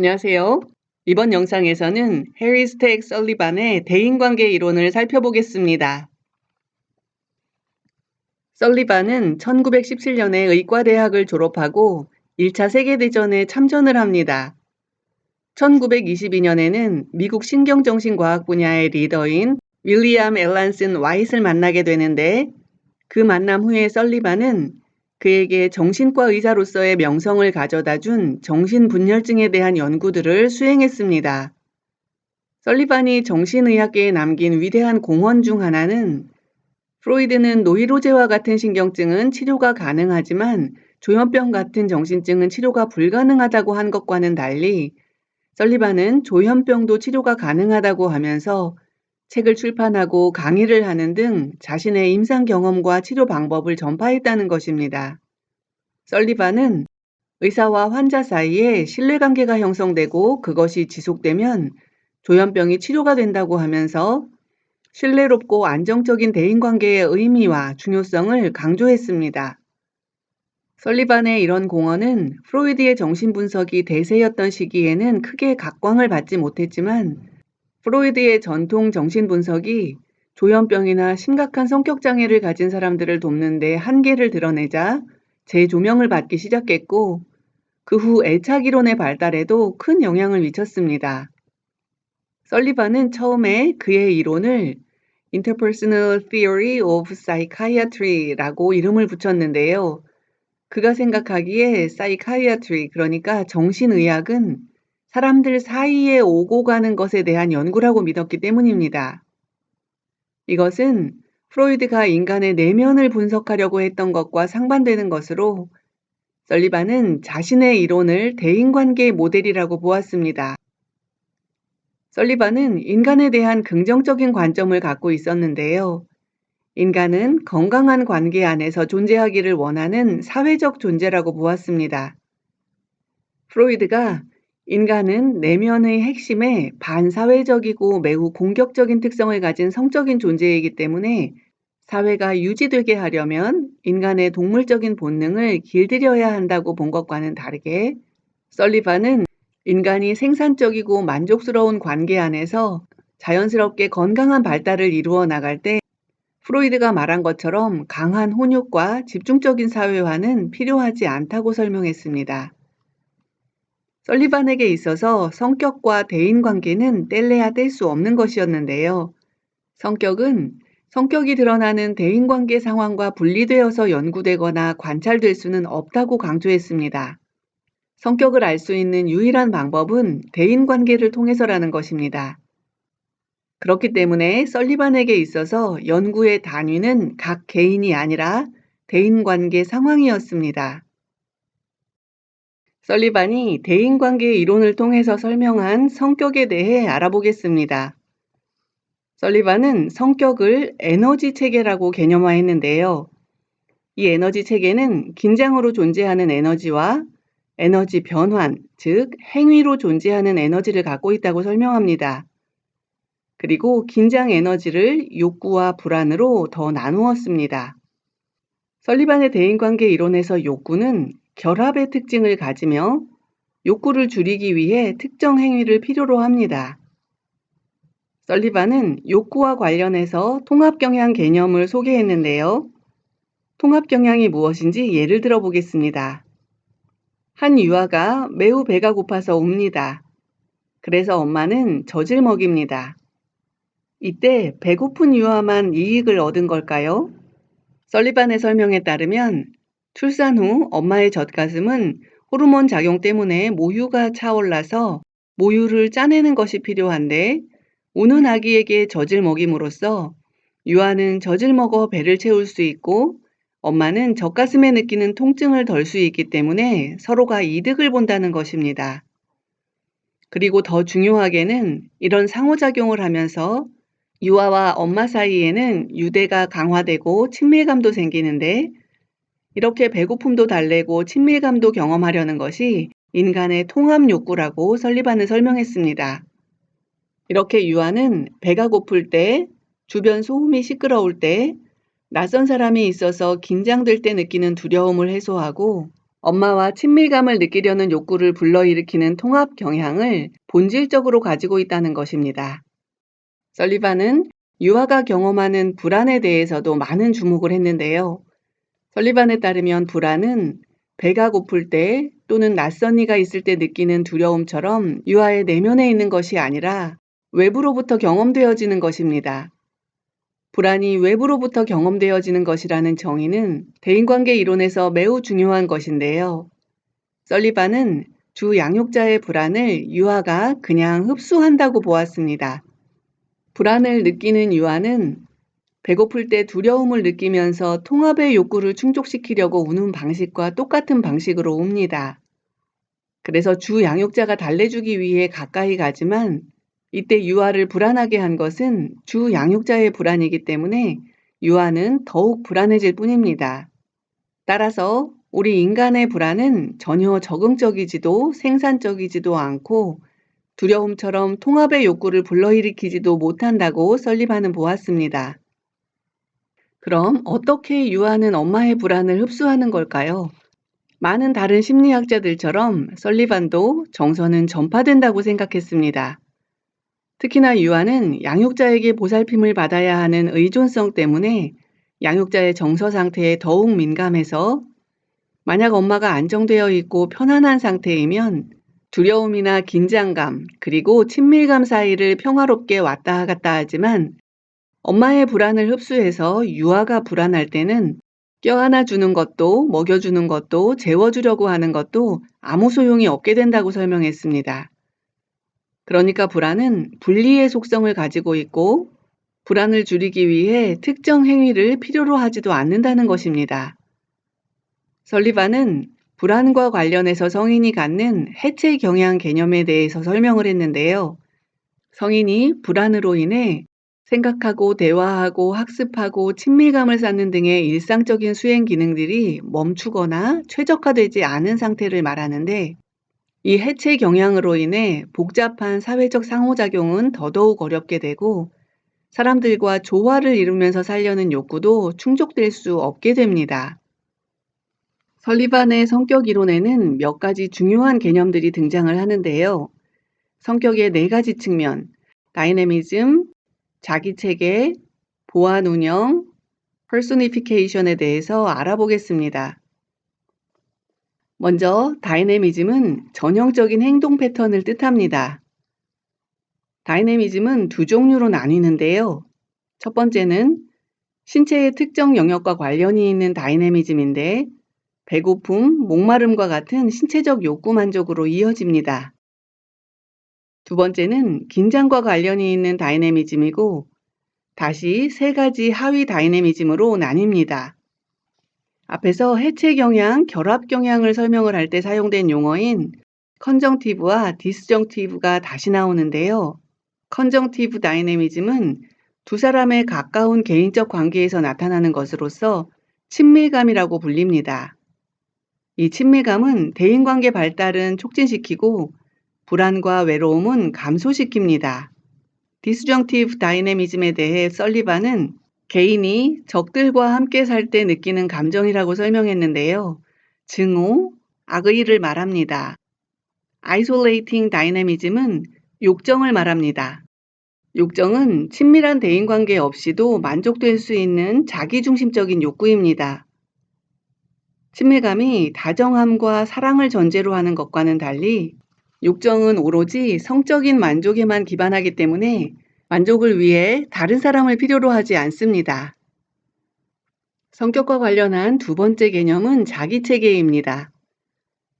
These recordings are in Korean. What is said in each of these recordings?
안녕하세요. 이번 영상에서는 해리 스택 설리반의 대인관계 이론을 살펴보겠습니다. 설리반은 1917년에 의과대학을 졸업하고 1차 세계대전에 참전을 합니다. 1922년에는 미국 신경정신과학 분야의 리더인 윌리엄 앨런슨 와이트를 만나게 되는데 그 만남 후에 설리반은 그에게 정신과 의사로서의 명성을 가져다 준 정신분열증에 대한 연구들을 수행했습니다. 설리반이 정신의학계에 남긴 위대한 공헌 중 하나는 프로이드는 노이로제와 같은 신경증은 치료가 가능하지만 조현병 같은 정신증은 치료가 불가능하다고 한 것과는 달리 설리반은 조현병도 치료가 가능하다고 하면서 책을 출판하고 강의를 하는 등 자신의 임상 경험과 치료 방법을 전파했다는 것입니다. 설리반은 의사와 환자 사이에 신뢰관계가 형성되고 그것이 지속되면 조현병이 치료가 된다고 하면서 신뢰롭고 안정적인 대인관계의 의미와 중요성을 강조했습니다. 설리반의 이런 공헌은 프로이드의 정신분석이 대세였던 시기에는 크게 각광을 받지 못했지만 프로이드의 전통 정신분석이 조현병이나 심각한 성격장애를 가진 사람들을 돕는 데 한계를 드러내자 재조명을 받기 시작했고 그 후 애착이론의 발달에도 큰 영향을 미쳤습니다. 설리반은 처음에 그의 이론을 Interpersonal Theory of Psychiatry라고 이름을 붙였는데요. 그가 생각하기에 Psychiatry, 그러니까 정신의학은 사람들 사이에 오고 가는 것에 대한 연구라고 믿었기 때문입니다. 이것은 프로이드가 인간의 내면을 분석하려고 했던 것과 상반되는 것으로 설리반은 자신의 이론을 대인관계 모델이라고 보았습니다. 설리반은 인간에 대한 긍정적인 관점을 갖고 있었는데요. 인간은 건강한 관계 안에서 존재하기를 원하는 사회적 존재라고 보았습니다. 프로이드가 인간은 내면의 핵심에 반사회적이고 매우 공격적인 특성을 가진 성적인 존재이기 때문에 사회가 유지되게 하려면 인간의 동물적인 본능을 길들여야 한다고 본 것과는 다르게 설리반은 인간이 생산적이고 만족스러운 관계 안에서 자연스럽게 건강한 발달을 이루어 나갈 때 프로이드가 말한 것처럼 강한 혼육과 집중적인 사회화는 필요하지 않다고 설명했습니다. 설리반에게 있어서 성격과 대인관계는 뗄래야 뗄 수 없는 것이었는데요. 성격은 성격이 드러나는 대인관계 상황과 분리되어서 연구되거나 관찰될 수는 없다고 강조했습니다. 성격을 알 수 있는 유일한 방법은 대인관계를 통해서라는 것입니다. 그렇기 때문에 설리반에게 있어서 연구의 단위는 각 개인이 아니라 대인관계 상황이었습니다. 설리반이 대인관계 이론을 통해서 설명한 성격에 대해 알아보겠습니다. 설리반은 성격을 에너지 체계라고 개념화했는데요. 이 에너지 체계는 긴장으로 존재하는 에너지와 에너지 변환, 즉 행위로 존재하는 에너지를 갖고 있다고 설명합니다. 그리고 긴장 에너지를 욕구와 불안으로 더 나누었습니다. 설리반의 대인관계 이론에서 욕구는 결합의 특징을 가지며 욕구를 줄이기 위해 특정 행위를 필요로 합니다. 설리반은 욕구와 관련해서 통합경향 개념을 소개했는데요. 통합경향이 무엇인지 예를 들어 보겠습니다. 한 유아가 매우 배가 고파서 웁니다. 그래서 엄마는 젖을 먹입니다. 이때 배고픈 유아만 이익을 얻은 걸까요? 설리반의 설명에 따르면 출산 후 엄마의 젖가슴은 호르몬 작용 때문에 모유가 차올라서 모유를 짜내는 것이 필요한데 우는 아기에게 젖을 먹임으로써 유아는 젖을 먹어 배를 채울 수 있고 엄마는 젖가슴에 느끼는 통증을 덜 수 있기 때문에 서로가 이득을 본다는 것입니다. 그리고 더 중요하게는 이런 상호작용을 하면서 유아와 엄마 사이에는 유대가 강화되고 친밀감도 생기는데 이렇게 배고픔도 달래고 친밀감도 경험하려는 것이 인간의 통합 욕구라고 설리반은 설명했습니다. 이렇게 유아는 배가 고플 때, 주변 소음이 시끄러울 때, 낯선 사람이 있어서 긴장될 때 느끼는 두려움을 해소하고 엄마와 친밀감을 느끼려는 욕구를 불러일으키는 통합 경향을 본질적으로 가지고 있다는 것입니다. 설리반은 유아가 경험하는 불안에 대해서도 많은 주목을 했는데요. 설리반에 따르면 불안은 배가 고플 때 또는 낯선 이가 있을 때 느끼는 두려움처럼 유아의 내면에 있는 것이 아니라 외부로부터 경험되어지는 것입니다. 불안이 외부로부터 경험되어지는 것이라는 정의는 대인관계 이론에서 매우 중요한 것인데요. 설리반은 주 양육자의 불안을 유아가 그냥 흡수한다고 보았습니다. 불안을 느끼는 유아는 배고플 때 두려움을 느끼면서 통합의 욕구를 충족시키려고 우는 방식과 똑같은 방식으로 웁니다. 그래서 주 양육자가 달래주기 위해 가까이 가지만 이때 유아를 불안하게 한 것은 주 양육자의 불안이기 때문에 유아는 더욱 불안해질 뿐입니다. 따라서 우리 인간의 불안은 전혀 적응적이지도 생산적이지도 않고 두려움처럼 통합의 욕구를 불러일으키지도 못한다고 설립하는 보았습니다. 그럼 어떻게 유아는 엄마의 불안을 흡수하는 걸까요? 많은 다른 심리학자들처럼 설리반도 정서는 전파된다고 생각했습니다. 특히나 유아는 양육자에게 보살핌을 받아야 하는 의존성 때문에 양육자의 정서 상태에 더욱 민감해서 만약 엄마가 안정되어 있고 편안한 상태이면 두려움이나 긴장감 그리고 친밀감 사이를 평화롭게 왔다 갔다 하지만 엄마의 불안을 흡수해서 유아가 불안할 때는 껴안아 주는 것도 먹여주는 것도 재워주려고 하는 것도 아무 소용이 없게 된다고 설명했습니다. 그러니까 불안은 분리의 속성을 가지고 있고 불안을 줄이기 위해 특정 행위를 필요로 하지도 않는다는 것입니다. 설리반은 불안과 관련해서 성인이 갖는 해체 경향 개념에 대해서 설명을 했는데요. 성인이 불안으로 인해 생각하고 대화하고 학습하고 친밀감을 쌓는 등의 일상적인 수행 기능들이 멈추거나 최적화되지 않은 상태를 말하는데 이 해체 경향으로 인해 복잡한 사회적 상호작용은 더더욱 어렵게 되고 사람들과 조화를 이루면서 살려는 욕구도 충족될 수 없게 됩니다. 설리반의 성격 이론에는 몇 가지 중요한 개념들이 등장을 하는데요. 성격의 네 가지 측면, 다이내미즘, 자기체계, 보안 운영, 퍼소니피케이션에 대해서 알아보겠습니다. 먼저 다이내미즘은 전형적인 행동 패턴을 뜻합니다. 다이내미즘은 두 종류로 나뉘는데요. 첫 번째는 신체의 특정 영역과 관련이 있는 다이내미즘인데 배고픔, 목마름과 같은 신체적 욕구 만족으로 이어집니다. 두 번째는 긴장과 관련이 있는 다이내미즘이고 다시 세 가지 하위 다이내미즘으로 나뉩니다. 앞에서 해체 경향, 결합 경향을 설명을 할 때 사용된 용어인 컨정티브와 디스정티브가 다시 나오는데요. 컨정티브 다이내미즘은 두 사람의 가까운 개인적 관계에서 나타나는 것으로서 친밀감이라고 불립니다. 이 친밀감은 대인관계 발달은 촉진시키고 불안과 외로움은 감소시킵니다. 디스정티브 다이내미즘에 대해 썰리반은 개인이 적들과 함께 살 때 느끼는 감정이라고 설명했는데요. 증오, 악의를 말합니다. 아이솔레이팅 다이내미즘은 욕정을 말합니다. 욕정은 친밀한 대인관계 없이도 만족될 수 있는 자기중심적인 욕구입니다. 친밀감이 다정함과 사랑을 전제로 하는 것과는 달리 욕정은 오로지 성적인 만족에만 기반하기 때문에 만족을 위해 다른 사람을 필요로 하지 않습니다. 성격과 관련한 두 번째 개념은 자기 체계입니다.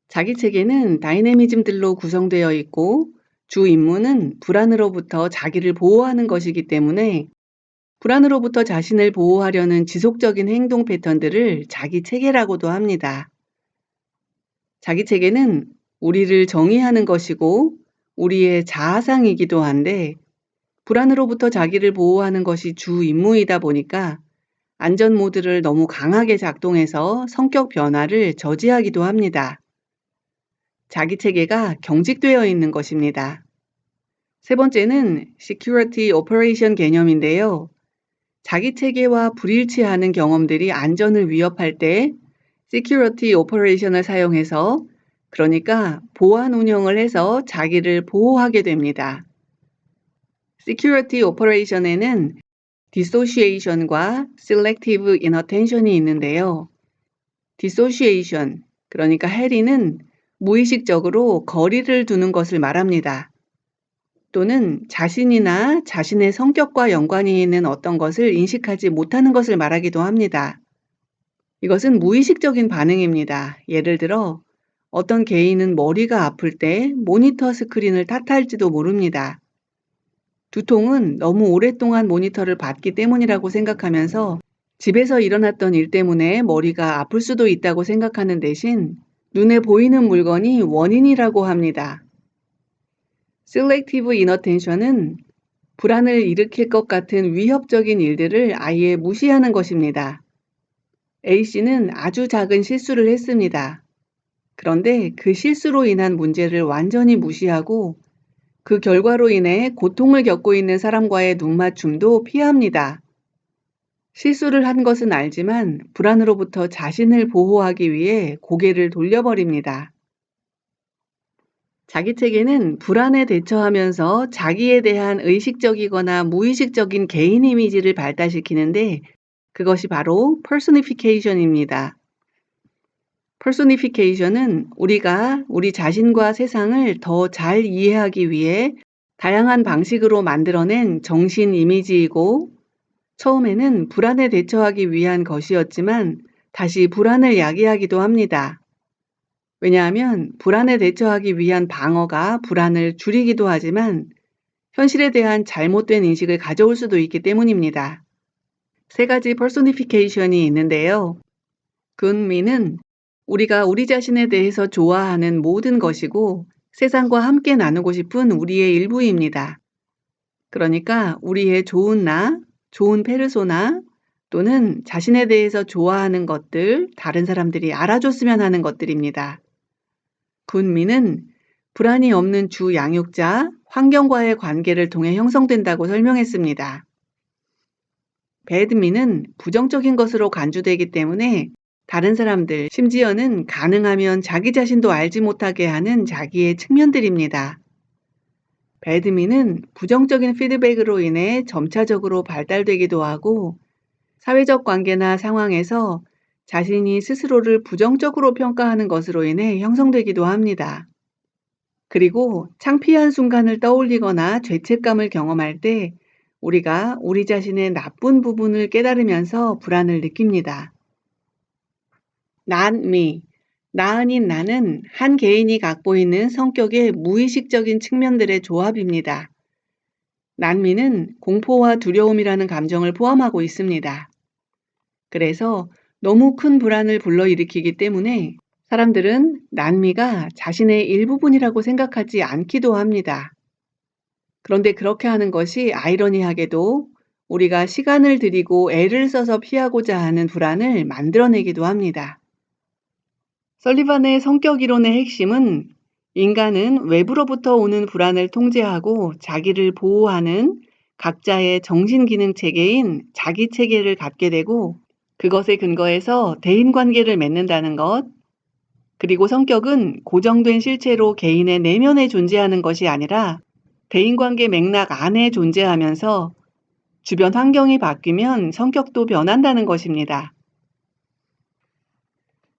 자기 체계는 다이내미즘들로 구성되어 있고 주 임무는 불안으로부터 자기를 보호하는 것이기 때문에 불안으로부터 자신을 보호하려는 지속적인 행동 패턴들을 자기 체계라고도 합니다. 자기 체계는 우리를 정의하는 것이고 우리의 자아상이기도 한데 불안으로부터 자기를 보호하는 것이 주 임무이다 보니까 안전 모드를 너무 강하게 작동해서 성격 변화를 저지하기도 합니다. 자기 체계가 경직되어 있는 것입니다. 세 번째는 Security Operation 개념인데요. 자기 체계와 불일치하는 경험들이 안전을 위협할 때 security operation을 사용해서 그러니까 보안 운영을 해서 자기를 보호하게 됩니다. security operation에는 dissociation과 selective inattention이 있는데요. dissociation, 그러니까 해리는 무의식적으로 거리를 두는 것을 말합니다. 또는 자신이나 자신의 성격과 연관이 있는 어떤 것을 인식하지 못하는 것을 말하기도 합니다. 이것은 무의식적인 반응입니다. 예를 들어 어떤 개인은 머리가 아플 때 모니터 스크린을 탓할지도 모릅니다. 두통은 너무 오랫동안 모니터를 봤기 때문이라고 생각하면서 집에서 일어났던 일 때문에 머리가 아플 수도 있다고 생각하는 대신 눈에 보이는 물건이 원인이라고 합니다. Selective inattention은 불안을 일으킬 것 같은 위협적인 일들을 아예 무시하는 것입니다. A씨는 아주 작은 실수를 했습니다. 그런데 그 실수로 인한 문제를 완전히 무시하고 그 결과로 인해 고통을 겪고 있는 사람과의 눈맞춤도 피합니다. 실수를 한 것은 알지만 불안으로부터 자신을 보호하기 위해 고개를 돌려버립니다. 자기 체계는 불안에 대처하면서 자기에 대한 의식적이거나 무의식적인 개인 이미지를 발달시키는데 그것이 바로 personification입니다. Personification은 우리가 우리 자신과 세상을 더 잘 이해하기 위해 다양한 방식으로 만들어낸 정신 이미지이고 처음에는 불안에 대처하기 위한 것이었지만 다시 불안을 야기하기도 합니다. 왜냐하면 불안에 대처하기 위한 방어가 불안을 줄이기도 하지만 현실에 대한 잘못된 인식을 가져올 수도 있기 때문입니다. 세 가지 퍼소니피케이션이 있는데요. 근미는 우리가 우리 자신에 대해서 좋아하는 모든 것이고 세상과 함께 나누고 싶은 우리의 일부입니다. 그러니까 우리의 좋은 나, 좋은 페르소나 또는 자신에 대해서 좋아하는 것들, 다른 사람들이 알아줬으면 하는 것들입니다. 군미는 불안이 없는 주 양육자, 환경과의 관계를 통해 형성된다고 설명했습니다. 배드미는 부정적인 것으로 간주되기 때문에 다른 사람들, 심지어는 가능하면 자기 자신도 알지 못하게 하는 자기의 측면들입니다. 배드미는 부정적인 피드백으로 인해 점차적으로 발달되기도 하고 사회적 관계나 상황에서 자신이 스스로를 부정적으로 평가하는 것으로 인해 형성되기도 합니다. 그리고 창피한 순간을 떠올리거나 죄책감을 경험할 때 우리가 우리 자신의 나쁜 부분을 깨달으면서 불안을 느낍니다. 난미, 나은인 나는 한 개인이 갖고 있는 성격의 무의식적인 측면들의 조합입니다. 난미는 공포와 두려움이라는 감정을 포함하고 있습니다. 그래서 너무 큰 불안을 불러일으키기 때문에 사람들은 난미가 자신의 일부분이라고 생각하지 않기도 합니다. 그런데 그렇게 하는 것이 아이러니하게도 우리가 시간을 들이고 애를 써서 피하고자 하는 불안을 만들어내기도 합니다. 설리반의 성격 이론의 핵심은 인간은 외부로부터 오는 불안을 통제하고 자기를 보호하는 각자의 정신기능 체계인 자기 체계를 갖게 되고 그것에 근거해서 대인 관계를 맺는다는 것, 그리고 성격은 고정된 실체로 개인의 내면에 존재하는 것이 아니라 대인 관계 맥락 안에 존재하면서 주변 환경이 바뀌면 성격도 변한다는 것입니다.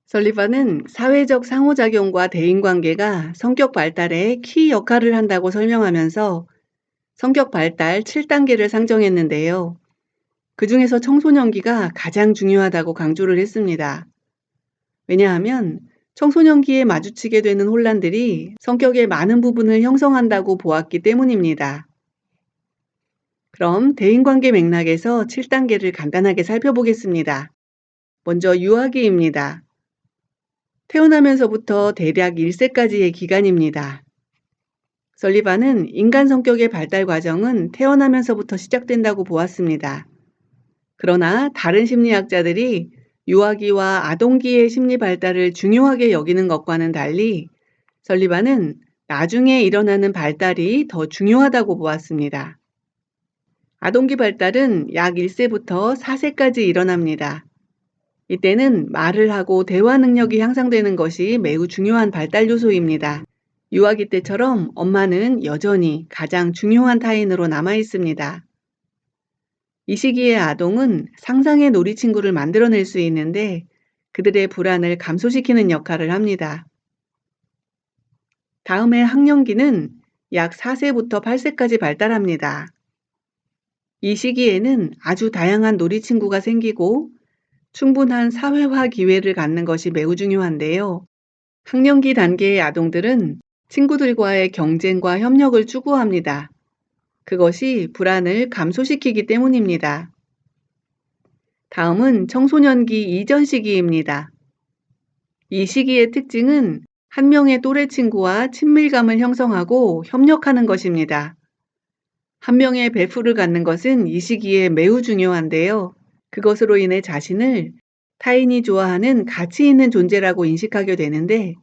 설리반은 사회적 상호작용과 대인관계가 성격 발달에 키 역할을 한다고 설명하면서 성격 발달 7단계를 상정했는데요. 그 중에서 청소년기가 가장 중요하다고 강조를 했습니다. 왜냐하면 청소년기에 마주치게 되는 혼란들이 성격의 많은 부분을 형성한다고 보았기 때문입니다. 그럼 대인관계 맥락에서 7단계를 간단하게 살펴보겠습니다. 먼저 유아기입니다. 태어나면서부터 대략 1세까지의 기간입니다. 설리반은 인간 성격의 발달 과정은 태어나면서부터 시작된다고 보았습니다. 그러나 다른 심리학자들이 유아기와 아동기의 심리 발달을 중요하게 여기는 것과는 달리 설리반은 나중에 일어나는 발달이 더 중요하다고 보았습니다. 아동기 발달은 약 1세부터 4세까지 일어납니다. 이때는 말을 하고 대화 능력이 향상되는 것이 매우 중요한 발달 요소입니다. 유아기 때처럼 엄마는 여전히 가장 중요한 타인으로 남아 있습니다. 이 시기의 아동은 상상의 놀이 친구를 만들어낼 수 있는데 그들의 불안을 감소시키는 역할을 합니다. 다음에 학령기는 약 4세부터 8세까지 발달합니다. 이 시기에는 아주 다양한 놀이 친구가 생기고 충분한 사회화 기회를 갖는 것이 매우 중요한데요. 학령기 단계의 아동들은 친구들과의 경쟁과 협력을 추구합니다. 그것이 불안을 감소시키기 때문입니다. 다음은 청소년기 이전 시기입니다. 이 시기의 특징은 한 명의 또래 친구와 친밀감을 형성하고 협력하는 것입니다. 한 명의 배후를 갖는 것은 이 시기에 매우 중요한데요. 그것으로 인해 자신을 타인이 좋아하는 가치 있는 존재라고 인식하게 되는데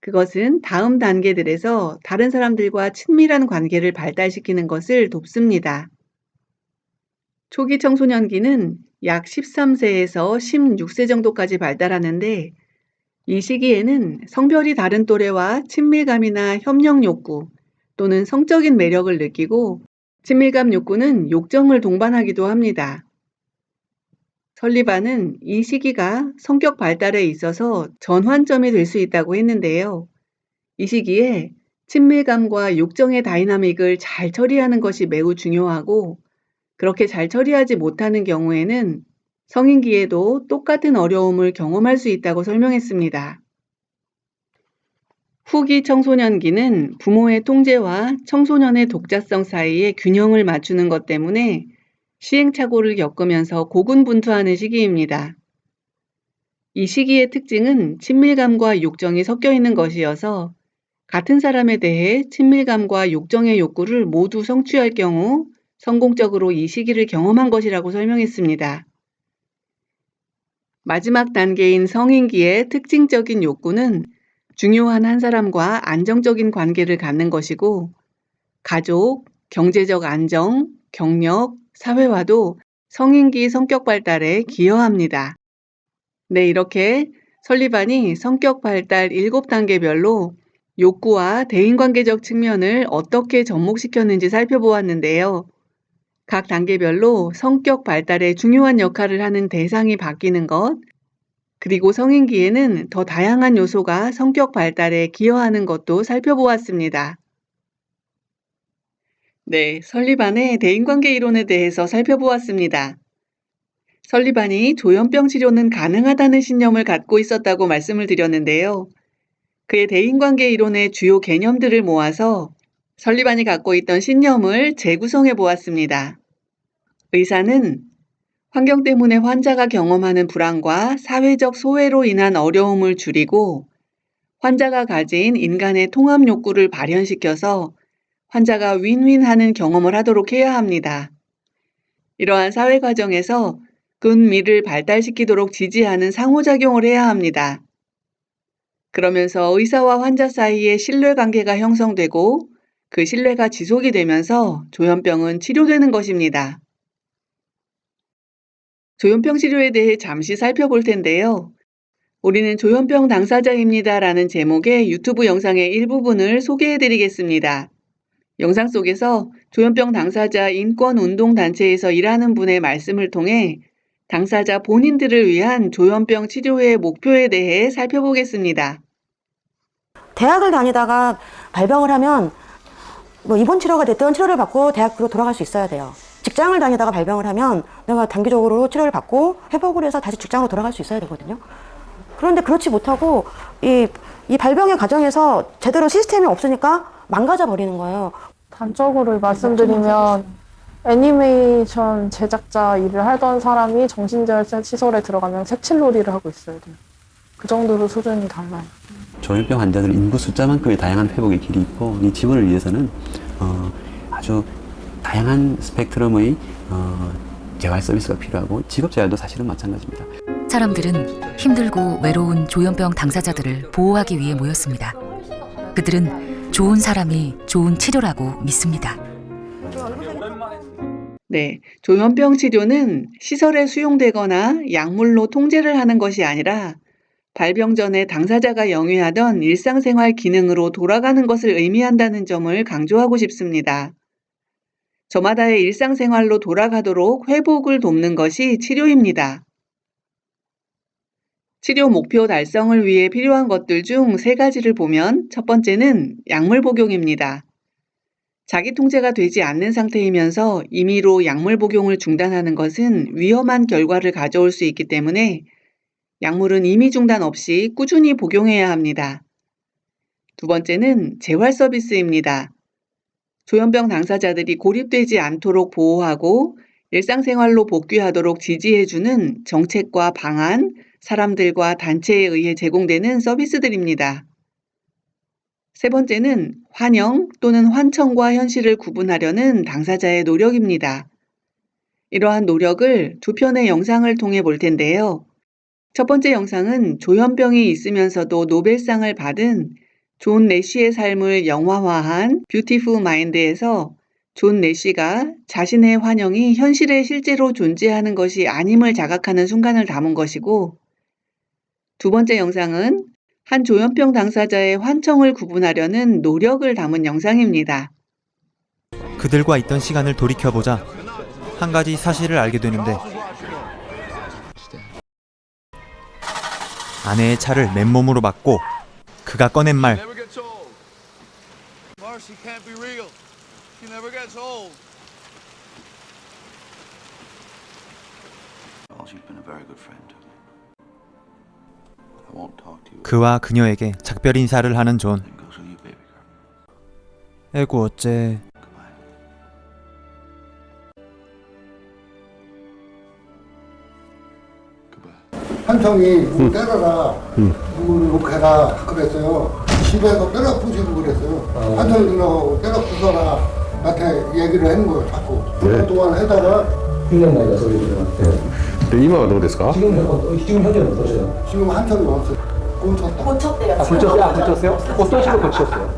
그것은 다음 단계들에서 다른 사람들과 친밀한 관계를 발달시키는 것을 돕습니다. 초기 청소년기는 약 13세에서 16세 정도까지 발달하는데 이 시기에는 성별이 다른 또래와 친밀감이나 협력 욕구 또는 성적인 매력을 느끼고 친밀감 욕구는 욕정을 동반하기도 합니다. 설리반은 이 시기가 성격 발달에 있어서 전환점이 될 수 있다고 했는데요. 이 시기에 친밀감과 욕정의 다이나믹을 잘 처리하는 것이 매우 중요하고 그렇게 잘 처리하지 못하는 경우에는 성인기에도 똑같은 어려움을 경험할 수 있다고 설명했습니다. 후기 청소년기는 부모의 통제와 청소년의 독자성 사이의 균형을 맞추는 것 때문에 시행착오를 겪으면서 고군분투하는 시기입니다. 이 시기의 특징은 친밀감과 욕정이 섞여 있는 것이어서 같은 사람에 대해 친밀감과 욕정의 욕구를 모두 성취할 경우 성공적으로 이 시기를 경험한 것이라고 설명했습니다. 마지막 단계인 성인기의 특징적인 욕구는 중요한 한 사람과 안정적인 관계를 갖는 것이고 가족, 경제적 안정, 경력, 사회화도 성인기 성격 발달에 기여합니다. 네, 이렇게 설리반이 성격 발달 7단계별로 욕구와 대인관계적 측면을 어떻게 접목시켰는지 살펴보았는데요. 각 단계별로 성격 발달에 중요한 역할을 하는 대상이 바뀌는 것, 그리고 성인기에는 더 다양한 요소가 성격 발달에 기여하는 것도 살펴보았습니다. 네, 설리반의 대인관계 이론에 대해서 살펴보았습니다. 설리반이 조현병 치료는 가능하다는 신념을 갖고 있었다고 말씀을 드렸는데요. 그의 대인관계 이론의 주요 개념들을 모아서 설리반이 갖고 있던 신념을 재구성해 보았습니다. 의사는 환경 때문에 환자가 경험하는 불안과 사회적 소외로 인한 어려움을 줄이고 환자가 가진 인간의 통합 욕구를 발현시켜서 환자가 윈윈하는 경험을 하도록 해야 합니다. 이러한 사회 과정에서 근미를 발달시키도록 지지하는 상호작용을 해야 합니다. 그러면서 의사와 환자 사이에 신뢰관계가 형성되고 그 신뢰가 지속이 되면서 조현병은 치료되는 것입니다. 조현병 치료에 대해 잠시 살펴볼 텐데요. 우리는 조현병 당사자입니다 라는 제목의 유튜브 영상의 일부분을 소개해 드리겠습니다. 영상 속에서 조현병 당사자 인권운동단체에서 일하는 분의 말씀을 통해 당사자 본인들을 위한 조현병 치료의 목표에 대해 살펴보겠습니다. 대학을 다니다가 발병을 하면 뭐 입원 치료가 됐든 치료를 받고 대학으로 돌아갈 수 있어야 돼요. 직장을 다니다가 발병을 하면 내가 단기적으로 치료를 받고 회복을 해서 다시 직장으로 돌아갈 수 있어야 되거든요. 그런데 그렇지 못하고 이, 이 발병의 과정에서 제대로 시스템이 없으니까 망가져 버리는 거예요. 단적으로 말씀드리면 애니메이션 제작자 일을 하던 사람이 정신재활 시설에 들어가면 색칠놀이를 하고 있어야 돼요. 그 정도로 수준이 달라요. 조현병 환자들 인구 숫자만큼의 다양한 회복의 길이 있고 이 지원을 위해서는 어, 아주 다양한 스펙트럼의 어, 재활 서비스가 필요하고 직업 재활도 사실은 마찬가지입니다. 사람들은 힘들고 외로운 조현병 당사자들을 보호하기 위해 모였습니다. 그들은 좋은 사람이 좋은 치료라고 믿습니다. 네, 조현병 치료는 시설에 수용되거나 약물로 통제를 하는 것이 아니라 발병 전에 당사자가 영위하던 일상생활 기능으로 돌아가는 것을 의미한다는 점을 강조하고 싶습니다. 저마다의 일상생활로 돌아가도록 회복을 돕는 것이 치료입니다. 치료 목표 달성을 위해 필요한 것들 중 세 가지를 보면 첫 번째는 약물 복용입니다. 자기 통제가 되지 않는 상태이면서 임의로 약물 복용을 중단하는 것은 위험한 결과를 가져올 수 있기 때문에 약물은 임의 중단 없이 꾸준히 복용해야 합니다. 두 번째는 재활 서비스입니다. 조현병 당사자들이 고립되지 않도록 보호하고 일상생활로 복귀하도록 지지해주는 정책과 방안, 사람들과 단체에 의해 제공되는 서비스들입니다. 세 번째는 환영 또는 환청과 현실을 구분하려는 당사자의 노력입니다. 이러한 노력을 두 편의 영상을 통해 볼 텐데요. 첫 번째 영상은 조현병이 있으면서도 노벨상을 받은 존 내쉬의 삶을 영화화한 뷰티풀 마인드에서 존 내쉬가 자신의 환영이 현실에 실제로 존재하는 것이 아님을 자각하는 순간을 담은 것이고 두 번째 영상은 한 조현병 당사자의 환청을 구분하려는 노력을 담은 영상입니다. 그들과 있던 시간을 돌이켜보자 한 가지 사실을 알게 되는데 아내의 차를 맨몸으로 막고 그가 꺼낸 말 never gets old. Marcy can't be real. She never gets old. Well, she's been a very good friend 그와 그녀에게 작별 인사를 하는 존. 에고 어째. 한성이 때려라, 응. 욕해라 그랬어요. 집에서 때려 부시고 그랬어요. 어. 한성이 누나고 때려 부숴라 나한테 얘기를 했는 거예요 자꾸. 네. 동안 해다가 1년 나이가 소리 들어한테 で今はどうですか 지금 지금 현재는 어떠세요? 지금 한청이 왔어요 꽂혔다 아, 고쳤어요? 아, 고쳤어요? 어떤 식으로 고쳤어요?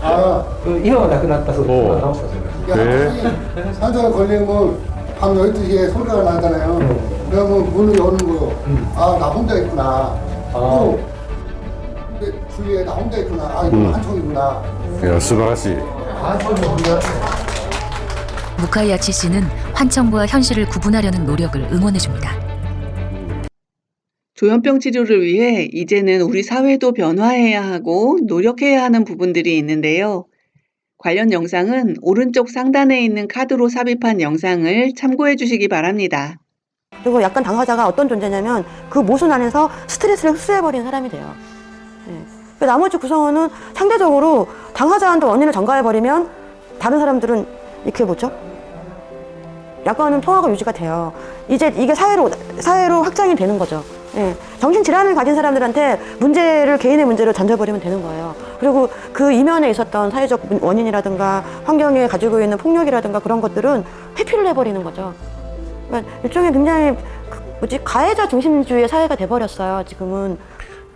아 그 이마가 나 끝났다 소리 어. 나왔어요. 야, 네. 한청이 한청이 걸리는 건밤 12시에 소리가 나잖아요 그러면 문을 여는 거요 아 나 혼자 있구나 또 근데 주위에 나 혼자 있구나 아 이거 한청이구나 いや素晴らしい 무카이아치 씨는 환청과 현실을 구분하려는 노력을 응원해줍니다. 조현병 치료를 위해 이제는 우리 사회도 변화해야 하고 노력해야 하는 부분들이 있는데요. 관련 영상은 오른쪽 상단에 있는 카드로 삽입한 영상을 참고해 주시기 바랍니다. 그리고 약간 당사자가 어떤 존재냐면 그 모순 안에서 스트레스를 흡수해버리는 사람이 돼요. 예. 그 나머지 구성원은 상대적으로 당사자한테 원인을 전가해버리면 다른 사람들은 이렇게 뭐죠? 약간은 통화가 유지가 돼요. 이제 이게 사회로, 사회로 확장이 되는 거죠. 예. 정신질환을 가진 사람들한테 문제를, 개인의 문제를 던져버리면 되는 거예요. 그리고 그 이면에 있었던 사회적 원인이라든가 환경에 가지고 있는 폭력이라든가 그런 것들은 회피를 해버리는 거죠. 그러니까 일종의 굉장히 그 뭐지 가해자 중심주의 사회가 돼버렸어요. 지금은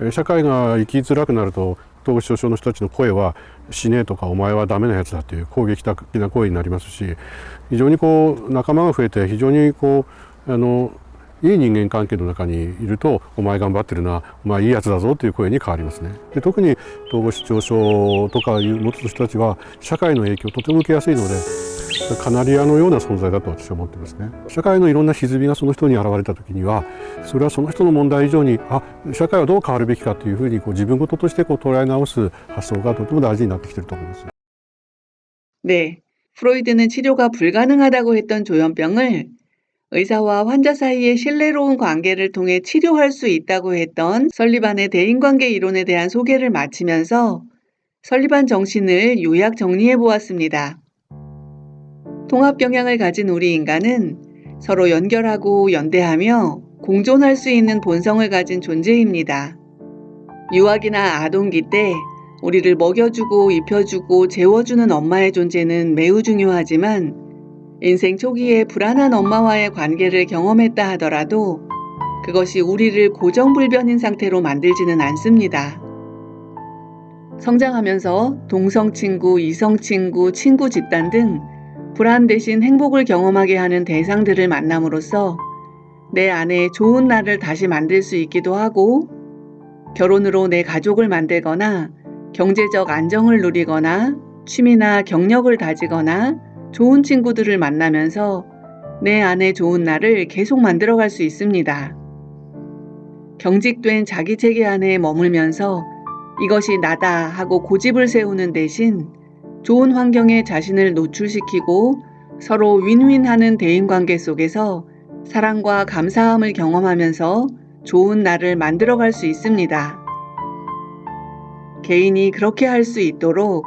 え社会が生きづらくなると統合失調症の人たちの声は死ねとかお前はダメなやつだっていう攻撃的な声になりますし 非常にこう仲間が増えて非常にこうあのいい人間関係の中にいるとお前頑張ってるなお前いいやつだぞという声に変わりますね。で特に統合失調症とかいう持つ人たちは社会の影響をとても受けやすいのでカナリアのような存在だと私は思ってますね。社会のいろんな歪みがその人に現れた時にはそれはその人の問題以上にあ社会はどう変わるべきかというふうにこう自分事としてこう捉え直す発想がとても大事になってきてると思います。 네, 프로이드는 치료가 불가능하다고 했던 조현병을 의사와 환자 사이의 신뢰로운 관계를 통해 치료할 수 있다고 했던 설리반의 대인관계 이론에 대한 소개를 마치면서 설리반 정신을 요약 정리해 보았습니다. 통합 경향을 가진 우리 인간은 서로 연결하고 연대하며 공존할 수 있는 본성을 가진 존재입니다. 유아기나 아동기 때 우리를 먹여주고 입혀주고 재워주는 엄마의 존재는 매우 중요하지만 인생 초기에 불안한 엄마와의 관계를 경험했다 하더라도 그것이 우리를 고정불변인 상태로 만들지는 않습니다. 성장하면서 동성 친구, 이성 친구, 친구 집단 등 불안 대신 행복을 경험하게 하는 대상들을 만남으로써 내 안에 좋은 나를 다시 만들 수 있기도 하고 결혼으로 내 가족을 만들거나 경제적 안정을 누리거나 취미나 경력을 다지거나 좋은 친구들을 만나면서 내 안에 좋은 나를 계속 만들어갈 수 있습니다. 경직된 자기 체계 안에 머물면서 이것이 나다 하고 고집을 세우는 대신 좋은 환경에 자신을 노출시키고 서로 윈윈하는 대인 관계 속에서 사랑과 감사함을 경험하면서 좋은 나를 만들어갈 수 있습니다. 개인이 그렇게 할 수 있도록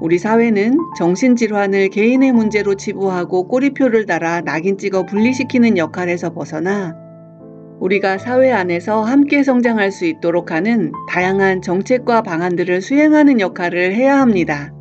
우리 사회는 정신질환을 개인의 문제로 치부하고 꼬리표를 달아 낙인 찍어 분리시키는 역할에서 벗어나 우리가 사회 안에서 함께 성장할 수 있도록 하는 다양한 정책과 방안들을 수행하는 역할을 해야 합니다.